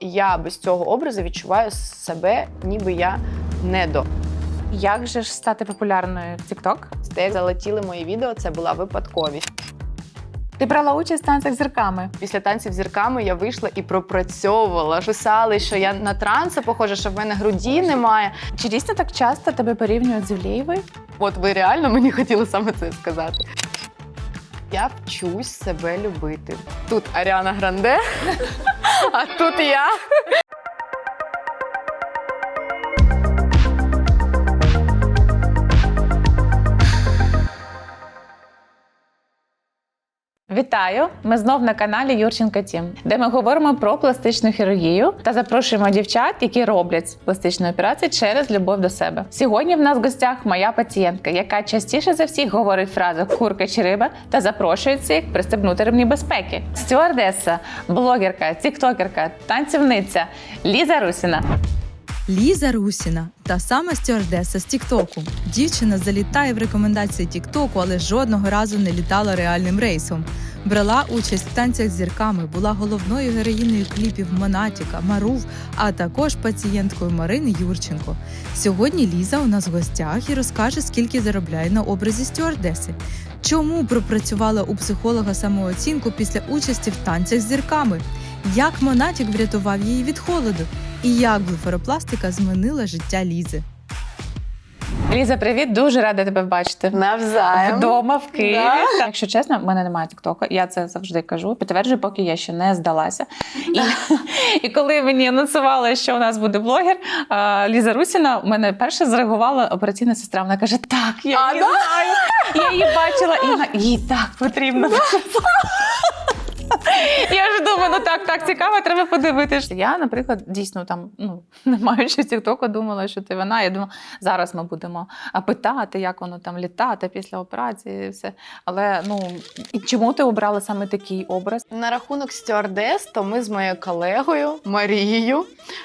Я без цього образу відчуваю себе, ніби я недо. Як же ж стати популярною в TikTok? Те, як залетіли мої відео, це була випадковість. Ти брала участь в танцях з зірками. Після танців з зірками я вийшла і пропрацьовувала. Писали, що я на транси похожа, що в мене груді немає. Чи дійсно так часто тебе порівнюють з Ілєєвою? От ви реально мені хотіли саме це сказати. Я вчусь себе любити. Тут Аріана Гранде, а тут я. Вітаю! Ми знов на каналі Юрченка Тім, де ми говоримо про пластичну хірургію та запрошуємо дівчат, які роблять пластичні операції через любов до себе. Сьогодні в нас в гостях моя пацієнтка, яка частіше за всіх говорить фразу курка чи риба та запрошує всіх пристебнути ремні безпеки. Стюардеса, блогерка, тіктокерка, танцівниця Ліза Русіна. Ліза Русіна, та сама стюардеса з Тіктоку. Дівчина залітає в рекомендації Тіктоку, але жодного разу не літала реальним рейсом. Брала участь в танцях з зірками, була головною героїною кліпів Монатіка, Марув, а також пацієнткою Марини Юрченко. Сьогодні Ліза у нас в гостях і розкаже, скільки заробляє на образі стюардеси. Чому пропрацювала у психолога самооцінку після участі в танцях з зірками? Як Монатік врятував її від холоду? І як блефаропластика змінила життя Лізи? Ліза, привіт! Дуже рада тебе бачити. Навзаєм. Вдома в Києві. Да. Якщо чесно, в мене немає Тіктока. Я це завжди кажу. Підтверджую, поки я ще не здалася. І, і коли мені анонсували, що у нас буде блогер, а, Ліза Русіна, у мене перше зреагувала операційна сестра. Вона каже: Так, я А, її да? знаю. Я її бачила, і вона їй так потрібно. Я ж думаю, ну так, так цікаво, треба подивитися. Я, наприклад, дійсно там, ну не маючи Тіктоку, думала, що ти вона. Я думала, зараз ми будемо питати, як воно там літати після операції, і все. Але ну і чому ти обрала саме такий образ? На рахунок стюардес, то ми з моєю колегою Марією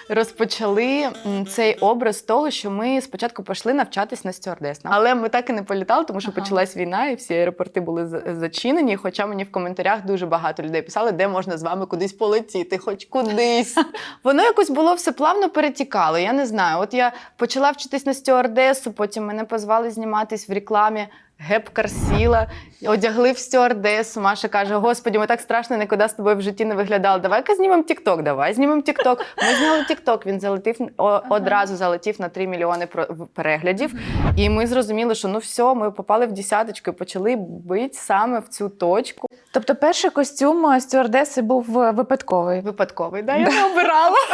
розпочали цей образ того, що ми спочатку пішли навчатись на стюардес. Але ми так і не політали, тому що Ага. почалась війна, і всі аеропорти були зачинені. Хоча мені в коментарях дуже багато людей писали, де можна з вами кудись полетіти, хоч кудись. Воно якось було все плавно перетікало. Я не знаю. От я почала вчитись на стюардесу, потім мене позвали зніматись в рекламі. Гепкар сіла, одягли в стюардесу. Маша каже: Господі, ми так страшно нікуди з тобою в житті не виглядали. Давай-ка знімемо Тікток, давай знімемо Тікток. Ми зняли Тікток. Він залетів одразу залетів на 3 мільйони переглядів. І ми зрозуміли, що ну все, ми попали в десяточку і почали бити саме в цю точку. Тобто, перший костюм е, стюардеси був е, випадковий. Випадковий, да, я не обирала.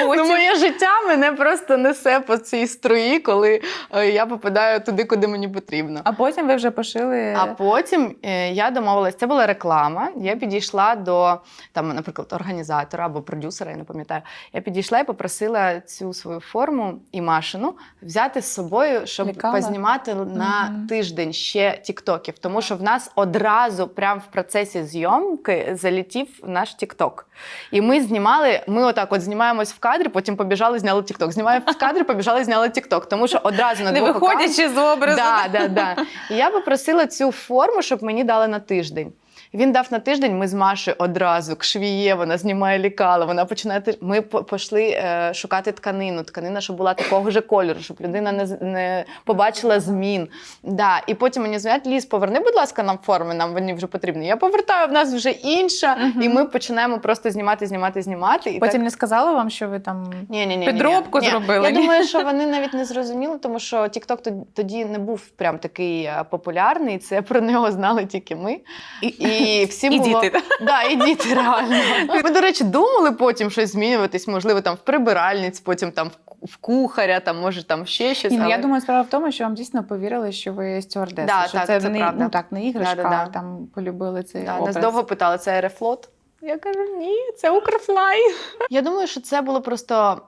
А Ну, моє життя мене просто несе по цій струї, коли е, я попадаю туди, куди мені потрібно. А потім ви вже пошили. А потім е, я домовилась, це була реклама. Я підійшла до там, наприклад, організатора або продюсера, я не пам'ятаю. Я підійшла і попросила цю свою форму і машину взяти з собою, щоб Лікала? познімати на Мгм. тиждень ще тіктоків. Тому що в нас одразу, прямо в процесі зйомки, залетів наш тікток. І ми знімали, ми отак от знімаємось в кадрі, потім побіжали, зняли тікток. Знімаємо в кадрі, побіжали, зняли тікток. Тому що одразу на не двох виходячи з образу. Да, да, да. І я попросила цю форму, щоб мені дали на тиждень. Він дав на тиждень. Ми з Машею одразу к швіє, вона знімає лікала. Вона починає Ми пішли е, шукати тканину. Тканина, щоб була такого ж кольору, щоб людина не, не побачила змін. Да. І потім мені дзвонять, Ліс, поверни, будь ласка, нам форми, нам вони вже потрібні. Я повертаю, в нас вже інша, Мгм. і ми починаємо просто знімати, знімати, знімати. І Потім так... не сказала вам, що ви там. Ні, ні, ні, Підробку ні. зробили, Я ні? думаю, що вони навіть не зрозуміли, тому що TikTok тоді не був прям такий е, популярний. Це про нього знали тільки ми. І, і всім І було... діти. Да, і діти реально. Ми, до речі, думали потім щось змінюватись, можливо, там в прибиральниць, потім там в кухаря, там може там ще щось. Ні, ну, я думаю, справа в тому, що вам дійсно повірили, що ви стюардеса. Да, що так, це, це не, правда. ну, так, не іграшка, Да, да, да. там полюбили цей Да, образ. нас довго питали, це Аерофлот? Я кажу, ні, це Укрфлай. Я думаю, що це було просто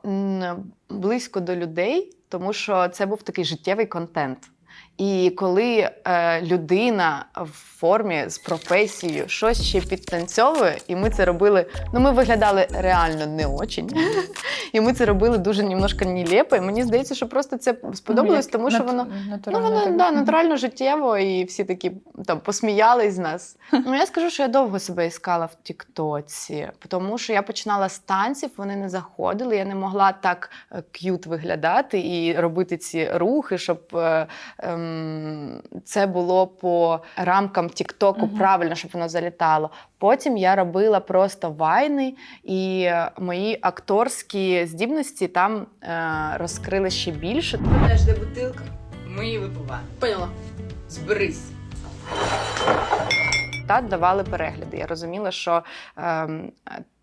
близько до людей, тому що це був такий життєвий контент. І коли е, людина в формі з професією щось ще підтанцьовує, і ми це робили. Ну, ми виглядали реально не очень. І ми це робили дуже немножко нелепо. І мені здається, що просто це сподобалось, Ну, тому що воно. Ну, воно да, натурально життєво, і всі такі там посміялись з нас. Ну я скажу, що я довго себе іскала в Тіктоці, тому що я починала з танців, вони не заходили. Я не могла так е, к'ют виглядати і робити ці рухи, щоб е, ем, це було по рамкам Тіктоку Мгм. правильно, щоб воно залітало. Потім я робила просто вайни, і е, мої акторські здібності там е, розкрили ще більше. Знаєш, де бутилка? Ми її випиваємо. Поняла? Зберись. та давали перегляди. Я розуміла, що ем,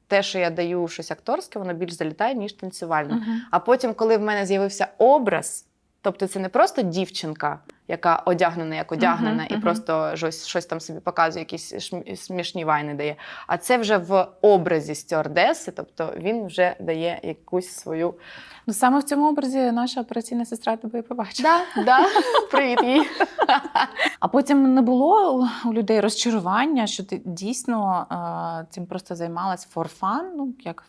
те, що я даю щось акторське, воно більш залітає, ніж танцювальне. А потім, коли в мене з'явився образ, тобто це не просто дівчинка, яка одягнена як одягнена, Мгм, і мгм. просто щось, щось там собі показує, якісь смішні вайни дає. А це вже в образі стюардеси, тобто він вже дає якусь свою. Ну саме в цьому образі наша операційна сестра тебе і побачила. Да, да, привіт їй. А потім не було у- людей розчарування, що ти дійсно е, цим просто займалась for fun, ну як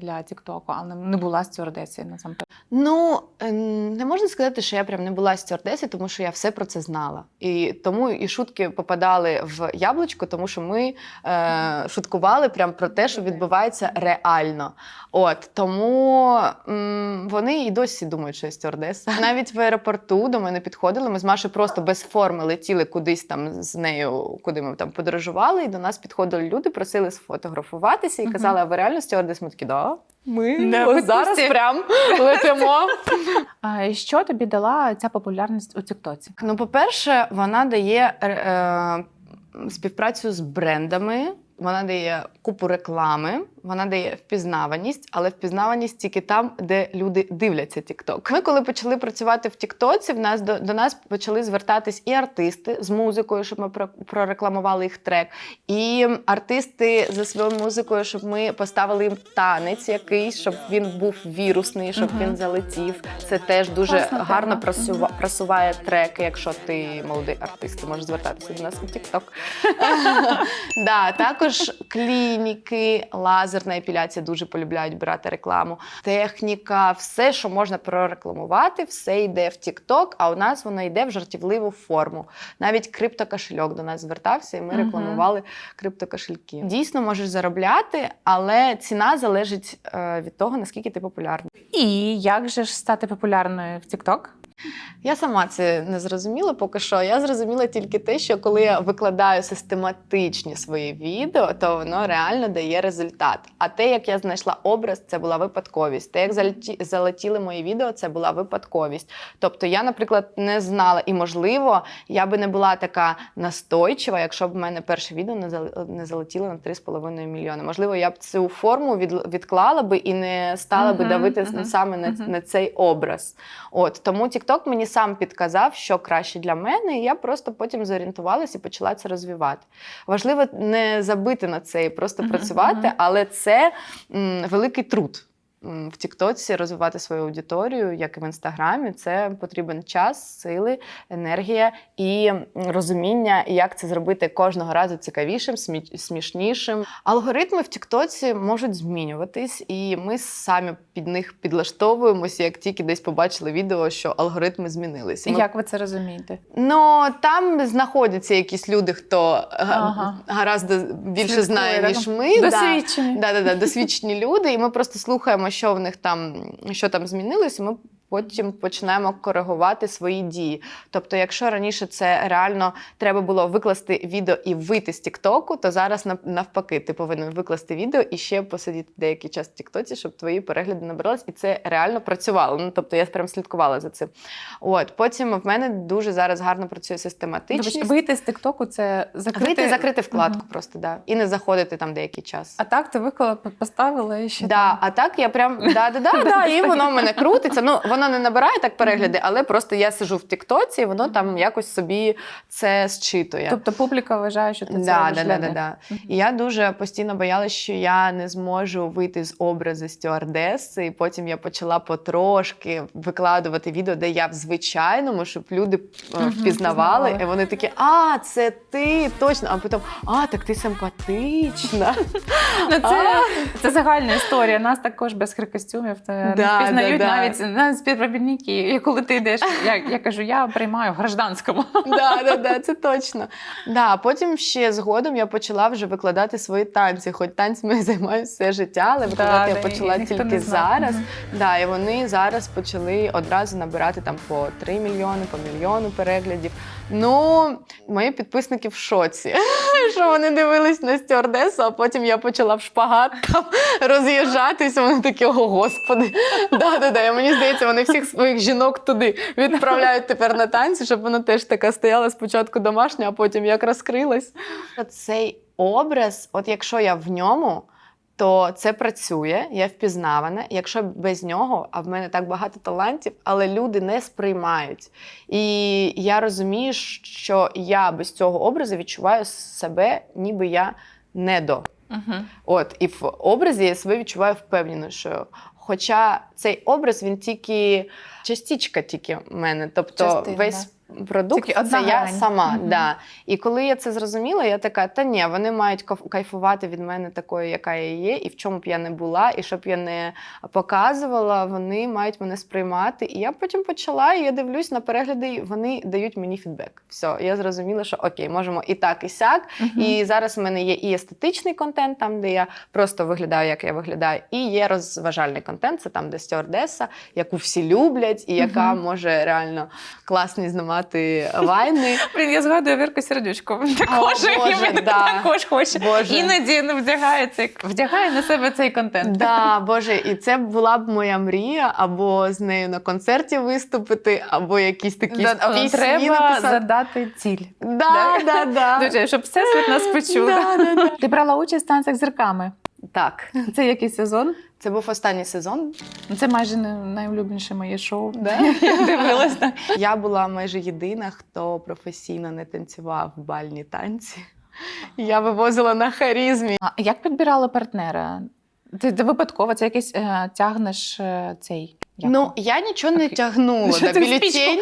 для Тіктоку, але не була стюардесою насамперед. Ну, е, не можна сказати, що я прям не була стюардесою, тому що я все про це знала. І тому і шутки попадали в яблучко, тому що ми е, шуткували прям про те, що відбувається реально. От тому м, вони і досі думають, що я стюардеса. Навіть в аеропорту до мене підходили. Ми з Машею просто без форми летіли кудись там з нею, куди ми там подорожували. І до нас підходили люди, просили сфотографуватися і казали, а ви реально стюардес? Ми такі, да. Ми Да, ось зараз прям летимо. А що тобі дала ця популярність у Тіктоці? Ну, по-перше, вона дає е, е, співпрацю з брендами, вона дає купу реклами, вона дає впізнаваність, але впізнаваність тільки там, де люди дивляться TikTok. Ми, коли почали працювати в Тіктоці, в нас до, до нас почали звертатись і артисти з музикою, щоб ми про- прорекламували їх трек, і артисти за своєю музикою, щоб ми поставили їм танець якийсь, щоб він був вірусний, щоб Мгм. він залетів. Це теж дуже Класна гарно просува, просуває треки, якщо ти молодий артист, ти можеш звертатися до нас у TikTok. да, також клініки, лазерна епіляція дуже полюбляють брати рекламу. Техніка, все, що можна прорекламувати, все йде в TikTok, а у нас воно йде в жартівливу форму. Навіть криптокошельок до нас звертався, і ми рекламували криптокошельки. Дійсно можеш заробляти, але ціна залежить е, від того, наскільки ти популярний. І як же ж стати популярною в Тікток? Я сама це не зрозуміла поки що. Я зрозуміла тільки те, що коли я викладаю систематичні свої відео, то воно реально дає результат. А те, як я знайшла образ, це була випадковість. Те, як залетіли мої відео, це була випадковість. Тобто я, наприклад, не знала, і можливо, я би не була така настойчива, якщо б в мене перше відео не залетіло на 3,5 мільйони. Можливо, я б цю форму відклала би і не стала би давити саме на, на цей образ. От тому TikTok мені сам підказав, що краще для мене, і я просто потім зорієнтувалася і почала це розвивати. Важливо не забити на це і просто працювати, але це м, великий труд. В Тіктоці розвивати свою аудиторію, як і в інстаграмі, це потрібен час, сили, енергія і розуміння, як це зробити кожного разу цікавішим, смішнішим. Алгоритми в Тіктоці можуть змінюватись, і ми самі під них підлаштовуємося, як тільки десь побачили відео, що алгоритми змінилися. Ми Як ви це розумієте? Ну там знаходяться якісь люди, хто Ага. гаразд більше Слідкує, знає, ніж ми. Да. Да, да, да, досвідчені люди, і ми просто слухаємо, що в них там, що там змінилося, ми потім починаємо коригувати свої дії. Тобто, якщо раніше це реально треба було викласти відео і вийти з Тіктоку, то зараз навпаки, ти повинен викласти відео і ще посидіти деякий час в Тіктоці, щоб твої перегляди набирались, і це реально працювало. Ну тобто я прям слідкувала за цим. От потім в мене дуже зараз гарно працює систематичність. Вибач, вийти з Тіктоку це закрити. Вийти, закрити вкладку Мгм. просто, да. І не заходити там деякий час. А так ти виклала, поставила і ще Да, там. а так я прям да, да, да, да, і воно в мене крутиться. Ну воно воно не набирає так перегляди, але просто я сижу в Тіктоці, і воно там якось собі це зчитує. Тобто публіка вважає, що ти це Да, да, да, да, да. І я дуже постійно боялася, що я не зможу вийти з образу стюардеси. І потім я почала потрошки викладувати відео, де я в звичайному, щоб люди е, впізнавали. І вони такі, а, це ти точно. А потім, а, так ти симпатична. Ну, це, це загальна історія. Нас також без костюмів Да, да, впізнають навіть співробітники. І коли ти йдеш, я, я кажу, я приймаю в гражданському. Да, да, да, це точно. Да, потім ще згодом я почала вже викладати свої танці. Хоч танцями я займаюся все життя, але викладати Да, я почала і тільки зараз. Да, і вони зараз почали одразу набирати там по 3 мільйони, по мільйону переглядів. Ну, мої підписники в шоці, що вони дивились на стюардесу, а потім я почала в шпагат там роз'їжджатись. Вони такі, о, господи. Да, да, да. І мені здається, вони всіх своїх жінок туди відправляють тепер на танці, щоб вона теж така стояла спочатку домашня, а потім як розкрилась. Цей образ, от якщо я в ньому. То це працює, я впізнавана. Якщо без нього, а в мене так багато талантів, але люди не сприймають. І я розумію, що я без цього образу відчуваю себе, ніби я не до. Мгм. От, і в образі я себе відчуваю впевнено, що хоча цей образ він тільки частічка тільки в мене, тобто Частина, весь продукт Тільки це я грань. сама. Мгм. Да. І коли я це зрозуміла, я така: та ні, вони мають кайфувати від мене такою, яка я є, і в чому б я не була, і щоб я не показувала, вони мають мене сприймати. І я потім почала, і я дивлюсь на перегляди, і вони дають мені фідбек. Все, я зрозуміла, що окей, можемо і так, і сяк. Мгм. І зараз в мене є і естетичний контент, там де я просто виглядаю, як я виглядаю, і є розважальний контент, це там, де стюардеса, яку всі люблять, і яка Мгм. може реально класні знімати вайни. Блін, я згадую Вірку Сердючку. Також Боже, і да. також хоче. Боже. Іноді не вдягає цей вдягає на себе цей контент. Да, Боже, і це була б моя мрія, або з нею на концерті виступити, або якісь такі Да, пісні треба написати. задати ціль. Да, да, да. Дуже, щоб все світ нас почув. Да, да, да. Ти брала участь в танцях з зірками. Так, Це який сезон? це був останній сезон. Це майже не- найулюбленіше моє шоу. Да? Я дивилась. так. Я була майже єдина, хто професійно не танцював бальні танці. Я вивозила на харізмі. А як підбирали партнера? Ти, ти випадково це якийсь е, тягнеш е, цей. Як Ну, я нічого не тягнула Що на бюлетень.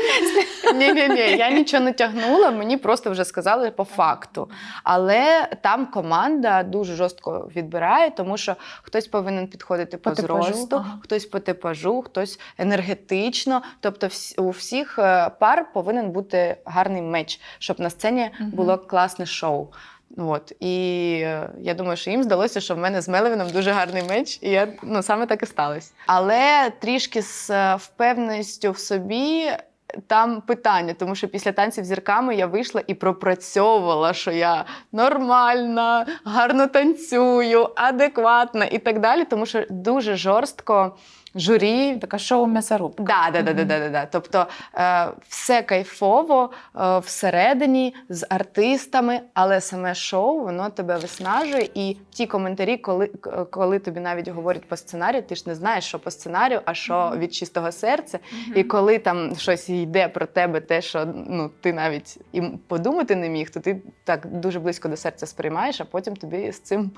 Ні, ні, я нічого не тягнула, мені просто вже сказали по факту. Але там команда дуже жорстко відбирає, тому що хтось повинен підходити по, По зросту, ага. хтось по типажу, хтось енергетично. Тобто, у всіх е, пар повинен бути гарний меч, щоб на сцені було класне шоу. От і е, я думаю, що їм здалося, що в мене з Мелевіном дуже гарний меч, і я ну саме так і сталося. Але трішки з е, впевненістю в собі. Там питання, тому що після танців зірками я вийшла і пропрацьовувала, що я нормальна, гарно танцюю, адекватна і так далі. Тому що дуже жорстко журі така шоу м'ясорубка. Да, да, да, да, да, да, да. Тобто е, все кайфово е, всередині з артистами, але саме шоу воно тебе виснажує. І ті коментарі, коли, коли тобі навіть говорять по сценарію, ти ж не знаєш, що по сценарію, а що від чистого серця. І коли там щось йде про тебе, те, що ну ти навіть і подумати не міг, то ти так дуже близько до серця сприймаєш, а потім тобі з цим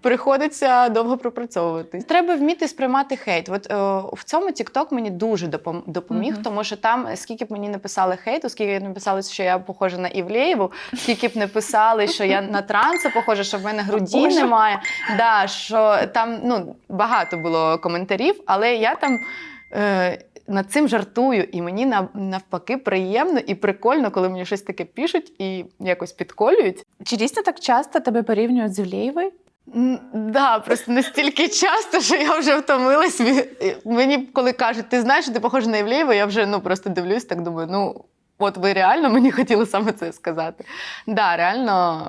приходиться довго пропрацьовувати. Треба вміти сприймати хейт. От е, в цьому TikTok мені дуже допом- допоміг, Мгм. тому що там скільки б мені не писали хейту, скільки б не писали, що я похожа на Івлеєву, скільки б не писали, що я на транса похожа, що в мене груді Боже. немає. Да, що там ну багато було коментарів, але я там. Е, над цим жартую, і мені нав- навпаки приємно і прикольно, коли мені щось таке пишуть і якось підколюють. Чи дійсно так часто тебе порівнюють з Ілєєвою? Да, просто настільки часто, що я вже втомилась. Мені коли кажуть, ти знаєш, що ти похожа на Євлеєва, я вже ну просто дивлюсь, так думаю, ну от ви реально мені хотіли саме це сказати. Да, реально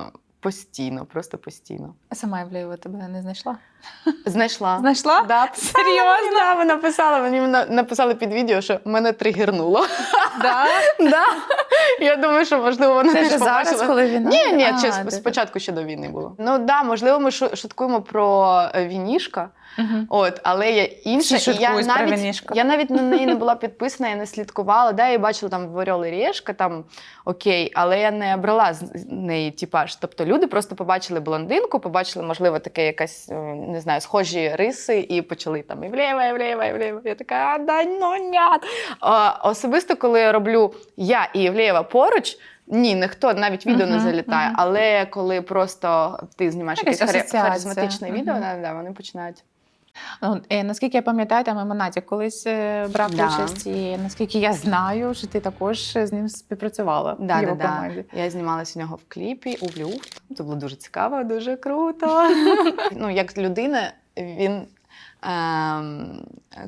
постійно, просто постійно. А Сама Євлеєва тебе не знайшла? Знайшла. Знайшла? Да, Серйозно? Да, вона писала, мені на- написали під відео, що мене тригернуло. Да? Да. Я думаю, що можливо вона Це теж ж зараз, коли війна? Ні, ні, А, чесно, спочатку ще до війни було. Ну да, можливо, ми шу- шуткуємо про е, вінішка. Мгм. От, але є інша, Всі і я навіть, я навіть на неї не була підписана, я не слідкувала. Да, я бачила там в Орел і Решка, там окей, але я не брала з неї типаж. Тобто люди просто побачили блондинку, побачили, можливо, таке якась, е, не знаю, схожі риси, і почали там і вліво, і вліво, і вліво. Я така, а, да, ну, нят. Особисто, коли я роблю я і Євлеєва поруч. Ні, ніхто навіть відео не Мгм, залітає. мгм. Але коли просто ти знімаєш якесь харі- асоціація. харизматичне відео, да, да, вони починають. Ну, е, наскільки я пам'ятаю, там і Монатік колись е, брав Да. участь, і наскільки я знаю, що ти також з ним співпрацювала Да, да, його да. команді. Ну, Я знімалася у нього в кліпі у Люфт. Це було дуже цікаво, дуже круто. ну, як людина, він. Ем,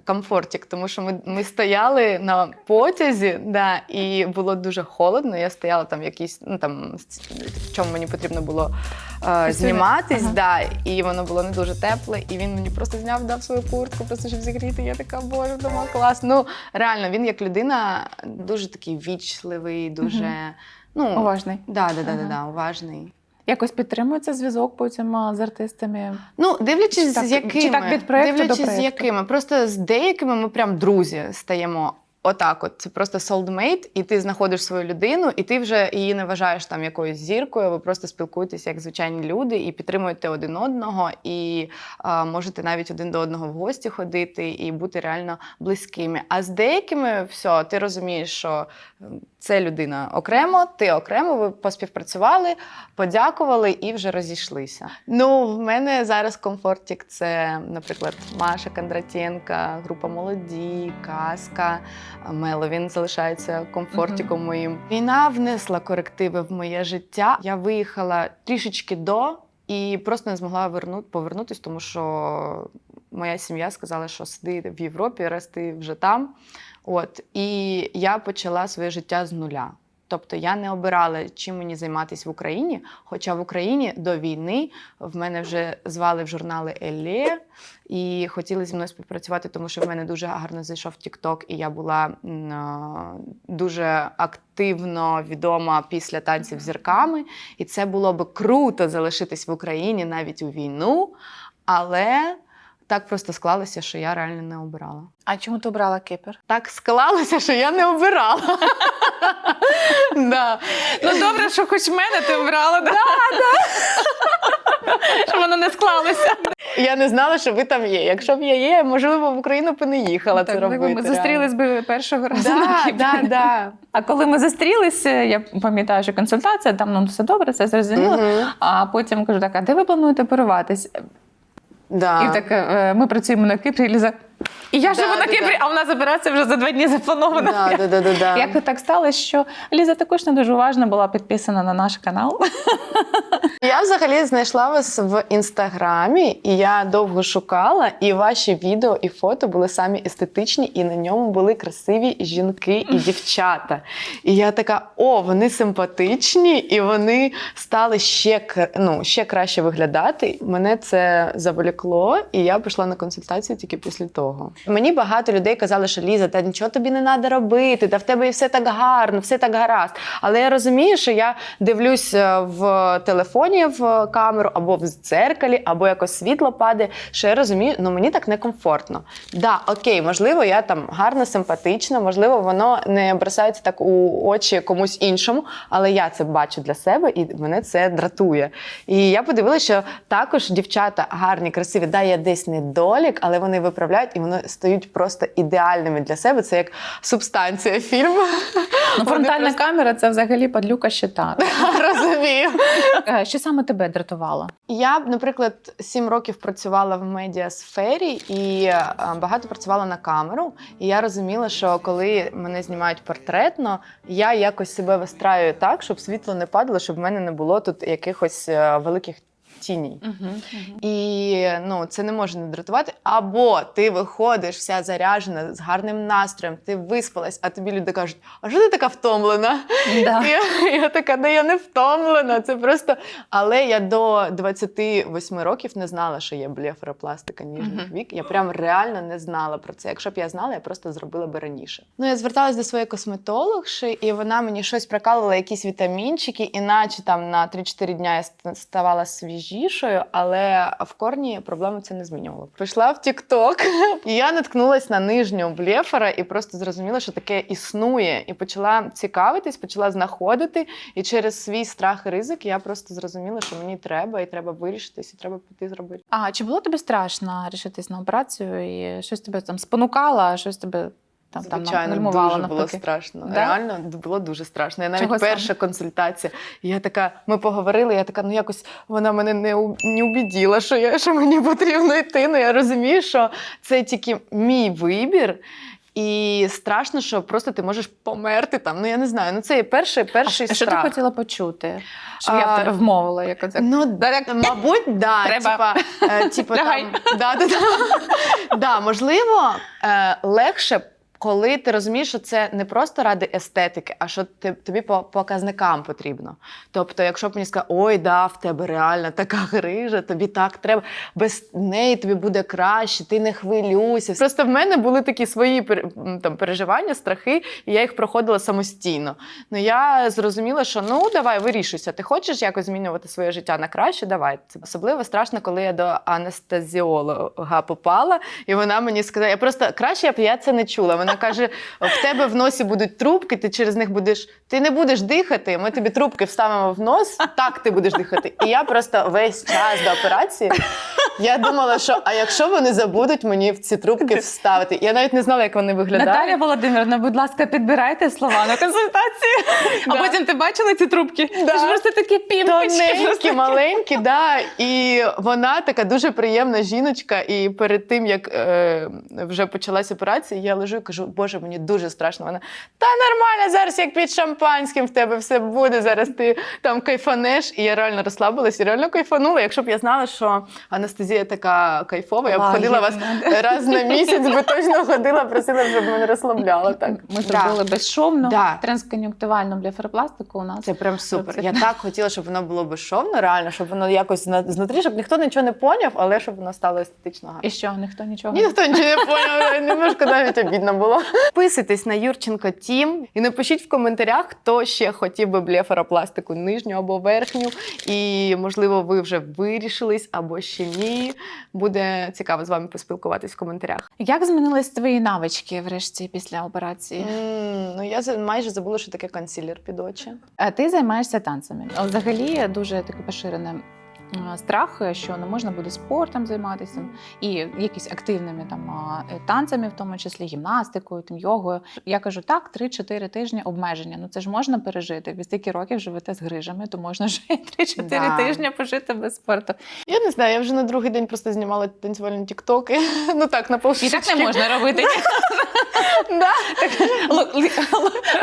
комфортик, тому що ми, ми стояли на потязі, да, і було дуже холодно. Я стояла там в якійсь, ну там в чому мені потрібно було е, зніматись, Ага. да, і воно було не дуже тепле. І він мені просто зняв, дав свою куртку, просто щоб зігріти. Я така, боже, дома клас. Ну реально, він як людина дуже такий вічливий, дуже ну Уважний. Да, да, да, да, да, уважний. Якось підтримується зв'язок потім з артистами. Ну, дивлячись, Чи так- з якими. чи так від проекту до дивлячись, з якими. Просто з деякими ми прям друзі стаємо. Отак, от це просто soulmate, і ти знаходиш свою людину, і ти вже її не вважаєш там якоюсь зіркою. Ви просто спілкуєтеся як звичайні люди і підтримуєте один одного, і а, можете навіть один до одного в гості ходити і бути реально близькими. А з деякими все, ти розумієш, що ем, це людина окремо, ти окремо, ви поспівпрацювали, подякували і вже розійшлися. Ну, в мене зараз комфортік це, наприклад, Маша Кондратєнка, група Молоді, Казка, Мело. Він залишається комфортіком моїм. Війна внесла корективи в моє життя. Я виїхала трішечки до. І просто не змогла верну, повернутися, тому що моя сім'я сказала, що сиди в Європі, раз ти вже там. От і я почала своє життя з нуля. Тобто я не обирала, чим мені займатися в Україні. Хоча в Україні до війни в мене вже звали в журнали Елє і хотіли зі мною співпрацювати, тому що в мене дуже гарно зайшов TikTok, і я була дуже активно відома після танців зірками. І це було би круто залишитись в Україні навіть у війну, але так просто склалося, що я реально не обирала. А чому ти обрала Кипр? Так склалося, що я не обирала. Ну добре, що хоч мене ти обрала? Щоб воно не склалося. Я не знала, що ви там є. Якщо б я є, можливо, в Україну б і не їхала це робити. Ми зустрілись би першого разу на Да. А коли ми зустрілися, я пам'ятаю, що консультація, там ну все добре, все зрозуміло. А потім кажу, так, а де ви плануєте оперуватись? Да. І так, е, ми працюємо на Кипрі, Ліза. І я Да, живу на да, Кипрі, да. а в нас операція вже за два дні запланована. Да, да, да, да, да. Як так сталося, що Ліза також не дуже уважно була підписана на наш канал. Я взагалі знайшла вас в інстаграмі, і я довго шукала, і ваші відео і фото були самі естетичні, і на ньому були красиві жінки і дівчата. І я така: о, вони симпатичні, і вони стали ще, ну, ще краще виглядати. Мене це заволікло, і я пішла на консультацію тільки після того. Мені багато людей казали, що Ліза, та нічого тобі не треба робити, та в тебе і все так гарно, все так гаразд. Але я розумію, що я дивлюсь е, в телефоні в камеру або в дзеркалі, або якось світло падає. Що я розумію, ну мені так некомфортно. Да, окей, можливо, я там гарна, симпатична, можливо, воно не бросається так у очі комусь іншому, але я це бачу для себе і мене це дратує. І я подивилася, що також дівчата гарні, красиві, да, є десь недолік, але вони виправляють і вони стають просто ідеальними для себе. Це як субстанція фільму. Ну, фронтальна камера це взагалі падлюка щита. Розумію. Е, Що саме тебе дратувало? Я, наприклад, сім років працювала в медіасфері і е, багато працювала на камеру. І я розуміла, що коли мене знімають портретно, я якось себе вистраюю так, щоб світло не падало, щоб в мене не було тут якихось е, великих тіней. І ну, це не може не дратувати. Або ти виходиш вся заряджена з гарним настроєм, ти виспалась, а тобі люди кажуть, а що ти така втомлена? Да. Я, я така, да я не втомлена. Це просто. Але я до 28 років не знала, що є блефаропластика ніжних Мгм. вік. Я прям реально не знала про це. Якщо б я знала, я просто зробила би раніше. Ну, я зверталась до своєї косметологші, і вона мені щось прокалувала, якісь вітамінчики, іначе там на 3-4 дня я ставала свіж свіжішою, але в корні проблеми це не змінювало. Прийшла в TikTok, і я наткнулась на нижню блефера і просто зрозуміла, що таке існує. І почала цікавитись, почала знаходити. І через свій страх і ризик я просто зрозуміла, що мені треба, і треба вирішитись, і треба піти зробити. А чи було тобі страшно рішитись на операцію і щось тебе там спонукало, щось тебе там, там Звичайно, гальмувало дуже було страшно. Да? Реально було дуже страшно. Я навіть Чого саме? перша консультація. Я така, ми поговорили. Я така, ну якось вона мене не, не убіділа, що я що мені потрібно йти. Ну я розумію, що це тільки мій вибір. І страшно, що просто ти можеш померти там. Ну я не знаю. Ну це є перший, перший А що ти хотіла почути? Щоб я в тебе вмовила, як оце. Ну, Да, як- мабуть, да. Треба. Типа, е, типа там, да, да, да. да, можливо, е, легше. Коли ти розумієш, що це не просто ради естетики, а що тобі по показникам потрібно. Тобто, якщо б мені сказали, ой, да, в тебе реально така грижа, тобі так треба, без неї тобі буде краще, ти не хвилюйся. Просто в мене були такі свої там, переживання, страхи, і я їх проходила самостійно. Ну я зрозуміла, що ну давай вирішуйся. Ти хочеш якось змінювати своє життя на краще? Давай. Це особливо страшно, коли я до анестезіолога попала, і вона мені сказала: я просто краще я б я це не чула. Вона каже: в тебе в носі будуть трубки, ти через них будеш. Ти не будеш дихати. Ми тобі трубки вставимо в нос, так ти будеш дихати. І я просто весь час до операції. Я думала, що а якщо вони забудуть мені в ці трубки вставити? Я навіть не знала, як вони виглядають. Наталя Володимирівна, будь ласка, підбирайте слова на консультації. А потім ти бачила ці трубки? Це ж просто такі пімпочки. Маленькі, да. І вона така дуже приємна жіночка. І перед тим, як е, вже почалась операція, я лежу і кажу, Боже, мені дуже страшно. Вона та нормально, зараз як під шампанським в тебе все буде. Зараз ти там кайфанеш. І я реально розслабилась і реально кайфанула. Якщо б я знала, що анестезія така кайфова, я б ходила вас раз на місяць, би точно ходила, просила, щоб мене розслабляло. Так. Ми зробили безшовно Да. транскон'юнктивальну блефаропластику у нас. Це прям супер. Я так хотіла, щоб воно було безшовно, реально, щоб воно якось знутрі, щоб ніхто нічого не поняв, але щоб воно стало естетично гарно. І що, ніхто нічого? Ніхто нічого не поняв, немножко навіть обідно було. Підписуйтесь на Юрченко Тім і напишіть в коментарях, хто ще хотів би блефаропластику нижню або верхню. І, можливо, ви вже вирішились або ще ні. Буде цікаво з вами поспілкуватись в коментарях. Як змінились твої навички врешті після операції? М, ну, я за- майже забула, що таке консилер під очі. А ти займаєшся танцями. Взагалі дуже таке поширене. Е, Страх, що не можна буде спортом займатися і якісь активними там е, танцями, в тому числі гімнастикою, там йогою. Я кажу, так, 3-4 тижні обмеження. Ну це ж можна пережити. Ви стільки років живете з грижами, то можна ж і 3-4 Да. тижні пожити без спорту. Я не знаю, я вже на другий день просто знімала танцювальні тіктоки. Ну так, на І так не можна робити.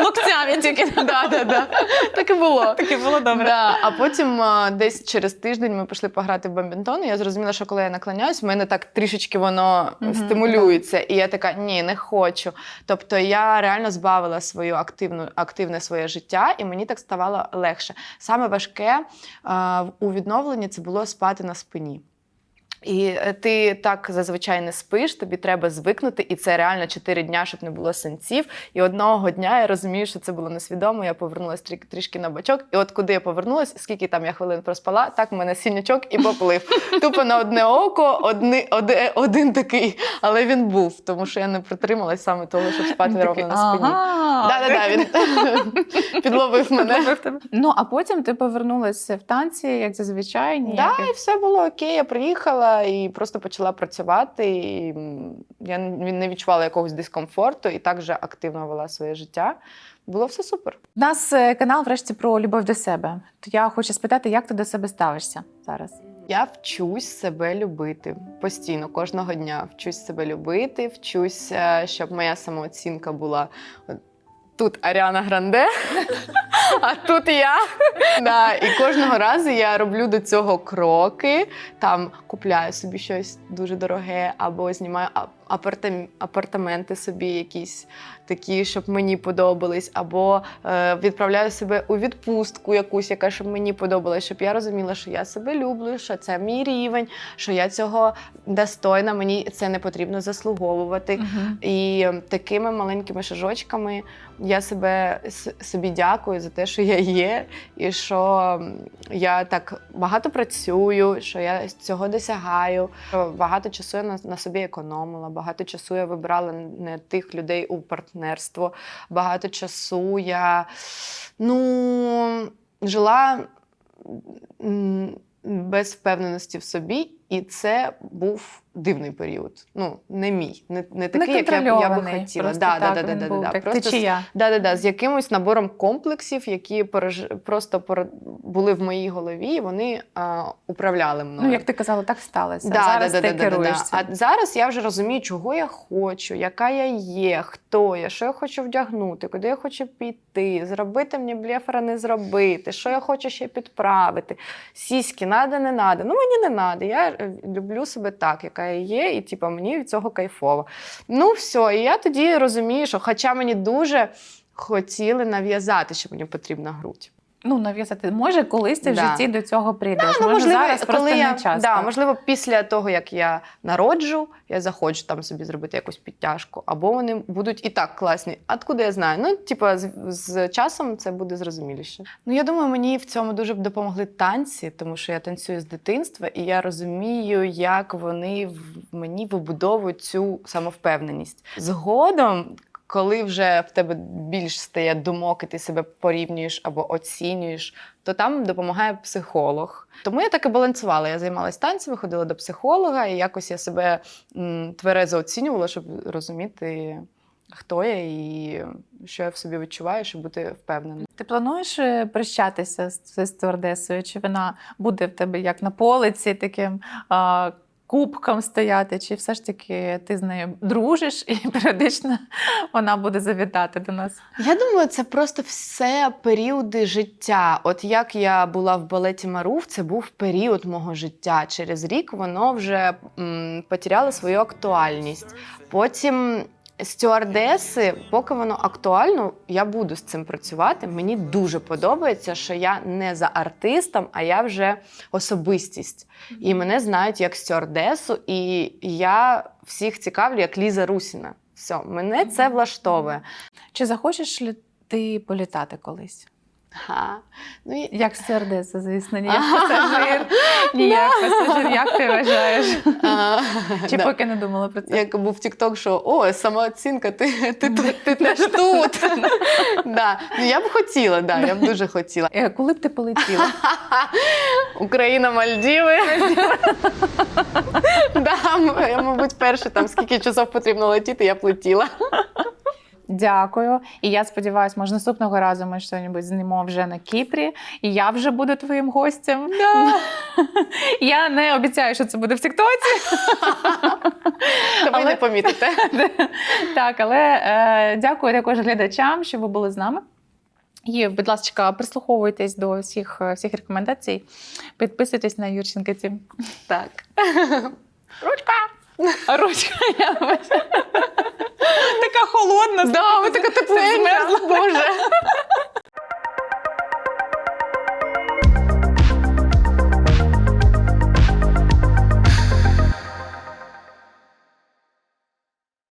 Локтями тільки. Да, да, да. Так і було. Добре. А потім десь через тиждень ми пішли пограти в бамбінтон. І я зрозуміла, що коли я наклоняюсь, в мене так трішечки воно Мгм, стимулюється. І я така, ні, не хочу. Тобто я реально збавила свою активну, активне своє життя, і мені так ставало легше. Саме важке е, у відновленні це було спати на спині. І е, ти так зазвичай не спиш, тобі треба звикнути, і це реально 4 дня, щоб не було синців. І одного дня я розумію, що це було несвідомо. Я повернулася трі- трішки на бачок. І от куди я повернулася, скільки там я хвилин проспала, так в мене синячок і поплив. Тупо на одне око, одни, оде- один такий, але він був, тому що я не притрималась саме того, щоб спати ровно на спині. Да-да-да, він підловив мене. Ну а потім ти повернулася в танці, як зазвичай. Да, і все було окей. Я приїхала і просто почала працювати. І я не не відчувала якогось дискомфорту і так же активно вела своє життя. Було все супер. У нас е, канал врешті про любов до себе. То я хочу спитати, як ти до себе ставишся зараз? Я вчусь себе любити постійно, кожного дня. Вчусь себе любити, вчусь, е, щоб моя самооцінка була. Тут Аріана Гранде, а тут я. Да, і кожного разу я роблю до цього кроки. Там купляю собі щось дуже дороге, або знімаю. Апартам- апартаменти собі якісь такі, щоб мені подобались, або е, відправляю себе у відпустку якусь, яка щоб мені подобалась, щоб я розуміла, що я себе люблю, що це мій рівень, що я цього достойна, мені це не потрібно заслуговувати. Мгм. І ем, такими маленькими шажочками я себе собі дякую за те, що я є, і що я так багато працюю, що я цього досягаю. Що багато часу я на, на собі економила, багато часу я вибирала не тих людей у партнерство, багато часу я ну, жила без впевненості в собі, і це був дивний період. Ну, не мій, не, не такий, як я, я би хотіла. Да, да, так да, да, був, да, да. так, Просто з- течія. Да-да-да, з якимось набором комплексів, які порож... просто пор... були в моїй голові, і вони а, управляли мною. Ну, як ти казала, так сталося. Да, Зараз да, да, ти да, да, да, керуєшся. А зараз я вже розумію, чого я хочу, яка я є, хто я, що я хочу вдягнути, куди я хочу піти, зробити мені блефера, не зробити, що я хочу ще підправити. Сіськи, надо, не надо. Ну мені не надо. Я е, люблю себе так, яка є, і типу, мені від цього кайфово. Ну все, і я тоді розумію, що хоча мені дуже хотіли нав'язати, що мені потрібна грудь. Ну, нав'язати може, колись ти в Да. житті до цього прийдеш. Ну, може, можливо, зараз коли просто я, не час. да, можливо, після того, як я народжу, я захочу там собі зробити якусь підтяжку, або вони будуть і так класні. Откуда я знаю? Ну, типа, з, з часом це буде зрозуміліше. Ну, я думаю, мені в цьому дуже б допомогли танці, тому що я танцюю з дитинства, і я розумію, як вони в мені вибудовують цю самовпевненість. Згодом. Коли вже в тебе більш стає думок, і ти себе порівнюєш або оцінюєш, то там допомагає психолог. Тому я так і балансувала. Я займалася танцями, ходила до психолога, і якось я себе тверезо оцінювала, щоб розуміти, хто я і що я в собі відчуваю, щоб бути впевненою. Ти плануєш е, прощатися з стюардесою? Чи вона буде в тебе як на полиці таким а, кубком стояти? Чи все ж таки ти з нею дружиш і періодично вона буде завітати до нас? Я думаю, це просто все періоди життя. От як я була в балеті Марув, це був період мого життя. Через рік воно вже м, потеряло свою актуальність. Потім. Стюардеси, поки воно актуально, я буду з цим працювати. Мені дуже подобається, що я не за артистом, а я вже особистість. І мене знають як стюардесу, і я всіх цікавлю як Ліза Русіна. Все, мене це влаштовує. Чи захочеш ли ти політати колись? Ага. Ну, і- Як стюардеса, звісно, ні як пасажир, ні як пасажир. Як ти вважаєш? Чи поки не думала про це? Як був тікток, що о, самооцінка, ти, ти, теж тут. да. ну, я б хотіла, да, я б дуже хотіла. Е, Коли б ти полетіла? Україна, Мальдіви. да, я, мабуть, перше, там скільки часов потрібно летіти, я б летіла. Дякую. І я сподіваюся, може, наступного разу ми щось знімемо вже на Кіпрі, і я вже буду твоїм гостем. Я не обіцяю, що це буде в Тіктоці. То ви не помітите. Так, але е, дякую також глядачам, що ви були з нами. І, будь ласка, прислуховуйтесь до всіх, е, всіх рекомендацій. Підписуйтесь на Юрченка Так. Ручка! А я Така холодна, Да, така тепленька. Боже.